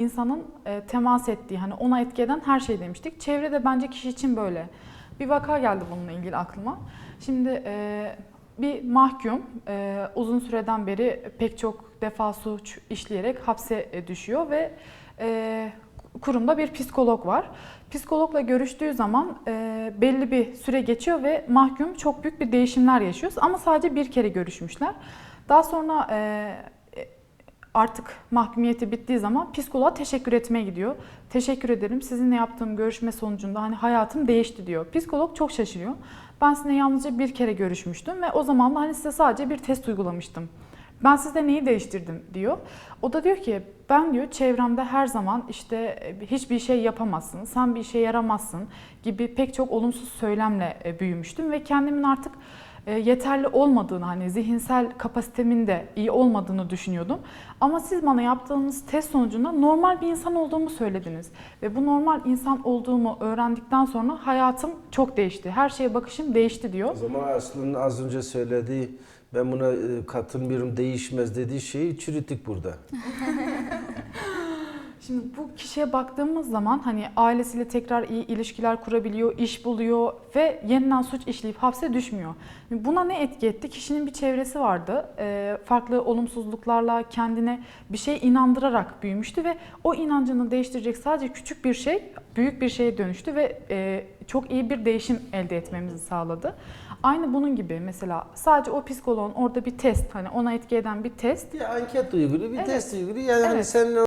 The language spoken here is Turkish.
insanın e, temas ettiği hani ona etki eden her şey demiştik. Çevre de bence kişi için böyle. Bir vaka geldi bununla ilgili aklıma. Şimdi e, bir mahkum e, uzun süreden beri pek çok defa suç işleyerek hapse e, düşüyor ve e, kurumda bir psikolog var. Psikologla görüştüğü zaman e, belli bir süre geçiyor ve mahkum çok büyük bir değişimler yaşıyor. Ama sadece bir kere görüşmüşler. Daha sonra e, artık mahkumiyeti bittiği zaman psikoloğa teşekkür etmeye gidiyor. Teşekkür ederim sizinle yaptığım görüşme sonucunda hani hayatım değişti diyor. Psikolog çok şaşırıyor. Ben sizinle yalnızca bir kere görüşmüştüm ve o zaman hani size sadece bir test uygulamıştım. Ben sizde neyi değiştirdim diyor. O da diyor ki ben diyor çevremde her zaman işte e, hiçbir şey yapamazsın, sen bir işe yaramazsın gibi pek çok olumsuz söylemle e, büyümüştüm ve kendimin artık e, yeterli olmadığını hani zihinsel kapasitemin de iyi olmadığını düşünüyordum. Ama siz bana yaptığınız test sonucunda normal bir insan olduğumu söylediniz. Ve bu normal insan olduğumu öğrendikten sonra hayatım çok değişti. Her şeye bakışım değişti diyor. O zaman Aslı'nın az önce söylediği ben buna e, katılmıyorum değişmez dediği şeyi çürüttük burada. Şimdi bu kişiye baktığımız zaman hani ailesiyle tekrar iyi ilişkiler kurabiliyor, iş buluyor ve yeniden suç işleyip hapse düşmüyor. Buna ne etki etti? Kişinin bir çevresi vardı. Ee, farklı olumsuzluklarla kendine bir şey inandırarak büyümüştü ve o inancını değiştirecek sadece küçük bir şey büyük bir şeye dönüştü ve e, çok iyi bir değişim elde etmemizi sağladı. Aynı bunun gibi mesela sadece o psikoloğun orada bir test hani ona etki eden bir test Bir anket uyguluyor, bir Evet. test uyguluyor. Yani hani Evet. seninle